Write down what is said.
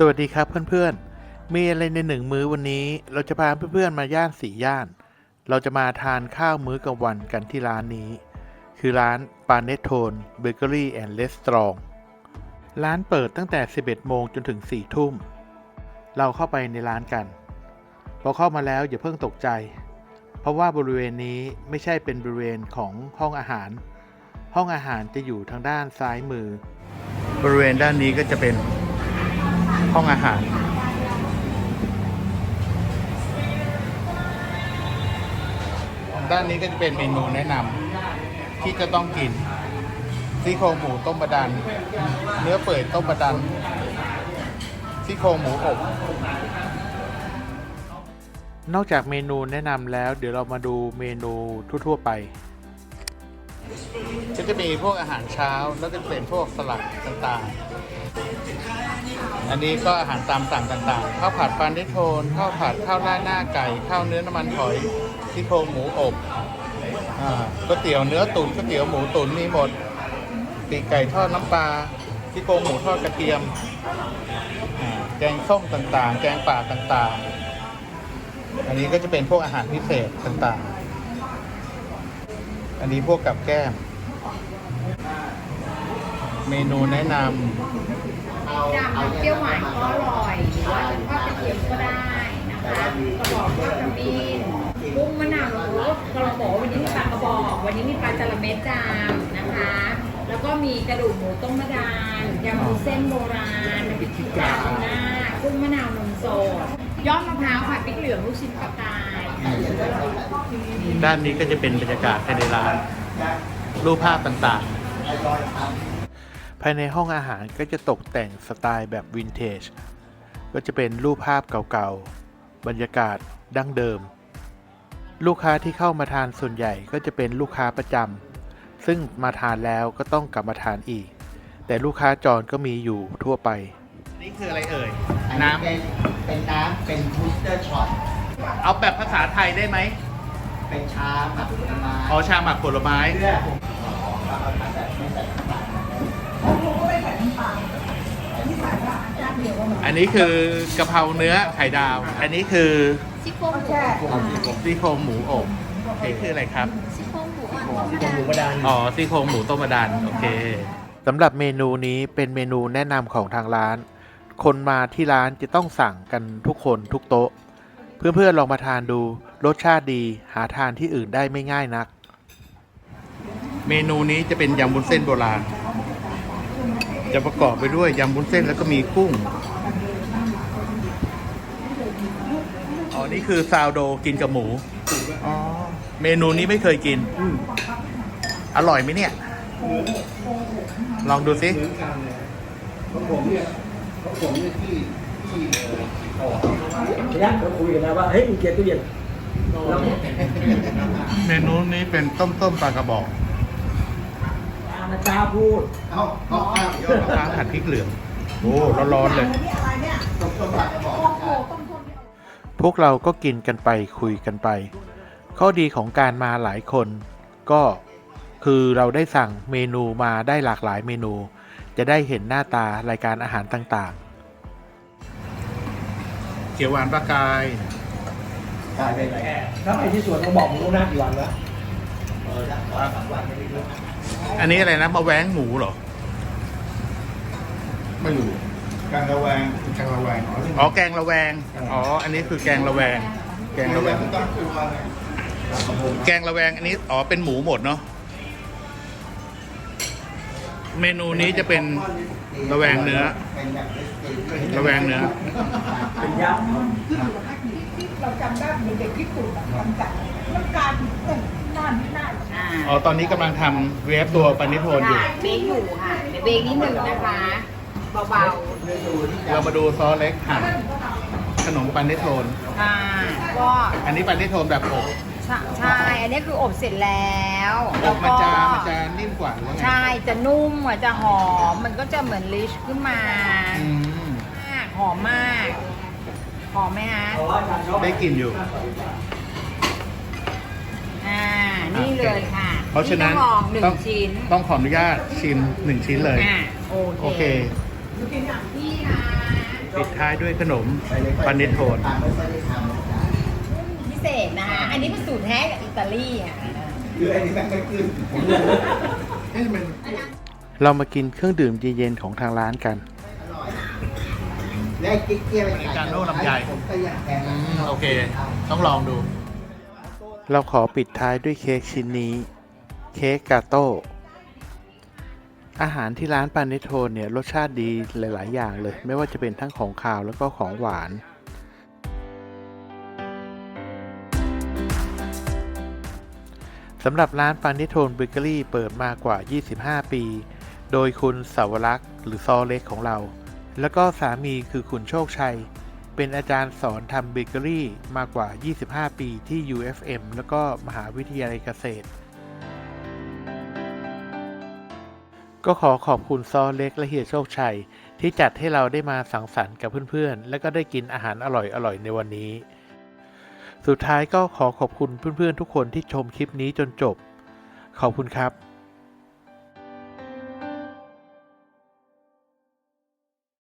สวัสดีครับเพื่อนๆ มีอะไรในหนึ่งมื้อวันนี้ เราจะพาเพื่อนๆมาย่านสีย่าน เราจะมาทานข้าวมื้อกลางวันกันที่ร้านนี้ คือร้านปาเนโทนเบเกอรี่แอนด์เลสตรองร้านเปิดตั้งแต่ 11 โมงจนถึง 4 ทุ่ม เราเข้าไปในร้านกัน พอเข้ามาแล้วอย่าเพิ่งตกใจ เพราะว่าบริเวณนี้ไม่ใช่เป็นบริเวณของห้องอาหาร ห้องอาหารจะอยู่ทางด้านซ้ายมือ บริเวณด้านนี้ก็จะเป็น ห้องอาหาร ด้านนี้ก็จะเป็นเมนูแนะนำที่จะต้องกินซี่โครงหมูต้มบะดัน เนื้อเปื่อยต้มบะดันซี่โครงหมูอบนอกจากเมนูแนะนำแล้ว เดี๋ยวเรามาดูเมนูทั่ว ๆ ไปก็จะมีพวกอาหารเช้าแล้วก็จะเป็นพวกสลัดต่างๆ อันนี้ก็อาหารตามสั่งต่างๆ ข้าวผัดปลาดิโทน ข้าวผัดข้าวราดหน้าไก่ ข้าวเนื้อน้ำมันหอยซี่โครงหมูอบก๋วยเตี๋ยวเนื้อตุ๋นก๋วยเตี๋ยวหมูตุ๋นมีหมดปีไก่ทอดน้ำปลาซี่โครงหมูทอดกระเทียม แกงส้มต่างๆ แกงป่าต่างๆ อันนี้ก็จะเป็นพวกอาหารพิเศษต่างๆ อันนี้พวกกับแก้ม เมนูแนะนำ จำน้ำเปรี้ยวหวานก็อร่อยหรือว่าจะทอดกระเทียมก็ได้นะคะกระบอกทอดขมิ้นกุ้งมะนาวหรือกระบอกวันนี้มีปลากระบอกวันนี้มีปลาจระเม็ดจามนะคะ แล้วก็มีกระดูกหมูต้มมะดานยำวุ้นเส้นโบราณน้ำพริกขี้กาหน้ากุ้งมะนาวนมสดยอดมะพร้าวผัดพริกเหลืองลูกชิ้นปลากายด้านนี้ก็จะเป็นบรรยากาศภายในร้าน รูปภาพต่างๆ ภายในห้องอาหารก็จะตกแต่งสไตล์แบบวินเทจ ก็จะเป็นรูปภาพเก่าๆ บรรยากาศดั้งเดิม ลูกค้าที่เข้ามาทานส่วนใหญ่ก็จะเป็นลูกค้าประจำ ซึ่งมาทานแล้วก็ต้องกลับมาทานอีก แต่ลูกค้าจรก็มีอยู่ทั่วไป นี่คืออะไรเอ่ยน้เป็นเป็นน้ำเป็นบูสเตอร์ช็อตำเอาแบบภาษาไทยได้ไหมเป็นชาหมักผลไม้อ๋อชาหมักผลไม้ เพื่อเราเอาทำแบบไม่ อันนี้คือกะเพราเนื้อไข่ดาว อันนี้คือซี่โครงหมูซี่โครงหมูอบนี่คืออะไรครับ ซี่โครงหมูอ่อนหมูกระดานอ๋อซี่โครงหมูต้มมะดันโอเค สำหรับเมนูนี้เป็นเมนูแนะนำของทางร้าน คนมาที่ร้านจะต้องสั่งกันทุกคนทุกโต๊ะ เพื่อนๆลองมาทานดู รสชาติดีหาทานที่อื่นได้ไม่ง่ายนัก เมนูนี้จะเป็นยำบุ้นเส้นโบราณ จะประกอบไปด้วยยำบุ้นเส้นแล้วก็มีกุ้ง อ๋อ นี่คือซาวโดกินกับหมู อ๋อ เมนูนี้ไม่เคยกิน อร่อยไหมเนี่ย ลองดูสิของผมเนี่ยของผมเนี่ยที่ที่เอ่อเนี่ยเราคุยกันนะว่า เฮ้ยมีเกียร์ตู้เย็นแล้วเมนูนี้เป็นต้มต้มปลากระบอก อาจารย์พูดเอาเอาเอาเดี๋ยวมะพร้าวผัดพริกเหลือง โอ้ร้อนๆเลยต้มต้มปลากระบอกพวกเราก็กินกันไปคุยกันไป ข้อดีของการมาหลายคน ก็คือเราได้สั่งเมนูมาได้หลากหลายเมนู จะได้เห็นหน้าตารายการอาหารต่างๆเขียวหวานปลากายใช่ไปไหนถ้าไปที่สวนเขาบอกมึงล่วงหน้ากี่วันวะเออสามวันไม่รู้อั นนี้อะไรนะมาแว้งหมูเหรอ ไม่รู้การระแวงการระแวงอ๋ออ๋อ แกงระแวง อ๋อ อันนี้คือแกงระแวง แกงระแวงต้องคือว่าไงแกงระแวงอันนี้ อ๋อ เป็นหมูหมดเนาะ เมนูนี้จะเป็นระแวงเนื้อ ระแวงเนื้อ เป็นยักษ์เราจำได้เหมือนเด็กญี่ปุ่นอะทำจากน้ำกลารเป็ นหน้านิดหน้าอ่าอ๋อตอนนี้กำลังทำเวฟตัวปานิโทนอยู่ค่ะเบรกอยู่ค่ะเดี๋ยวเบรกนิดนึงนะคะเบาเรามาดูซอสเล็กหั่นขนมปานิโทนๆค่ะก็อันนี้ปานิโทนแบบอบใช่ใช่อันนี้คืออบเสร็จแล้วอแล้วบมันก็จะมันจะนิ่มกว่าหรือว่าไงใช่จะนุ่มอะจะหอม มันก็จะเหมือนลิชขึ้นมาอืมมากหอมมากหอมไหมฮะได้กลิ่นอยู่อ่า นี่เลยค่ะเพราะฉะนั้นต้องลองหนึ่งต้องชิ้นต้องขออนุญาตชิมหนึ่งชิ้นเลยอ่าโอโอเคเคนี่นะปิดท้ายด้วยขนมปาเนตโทน พิเศษนะคะ อันนี้เป็นสูตรแท้จากอิตาลีอะ คือไอ้นี่แม่งไม่ขึ้นเรามากินเครื่องดื่มเย็นๆของทางร้านกัน และกิ๊กเกี้ยวไปอเมริกาโน่ลำไย ผมก็อยากแกงโอเค ต้องลองดู เราขอปิดท้ายด้วยเค้กชิ้นนี้ เค้กกาโต้ อาหารที่ร้านปาเนโทนเนี่ยรสชาติดีหลาย ๆ อย่างเลย ไม่ว่าจะเป็นทั้งของขาวแล้วก็ของหวาน สำหรับร้านปานิโทนเบเกอรี่เปิดมากว่า 25 ปี โดยคุณสาวรักษ์หรือซอเล็กของเรา แล้วก็สามีคือคุณโชคชัย เป็นอาจารย์สอนทำเบเกอรี่มากว่า 25 ปีที่ UFM แล้วก็มหาวิทยาลัยเกษตร ก็ขอขอบคุณซอเล็กและเฮียโชคชัย ที่จัดให้เราได้มาสังสรรค์กับเพื่อนๆ และก็ได้กินอาหารอร่อยๆ ในวันนี้ สุดท้ายก็ขอขอบคุณเพื่อนๆ ทุกคนที่ชมคลิปนี้จนจบ ขอบคุณครับ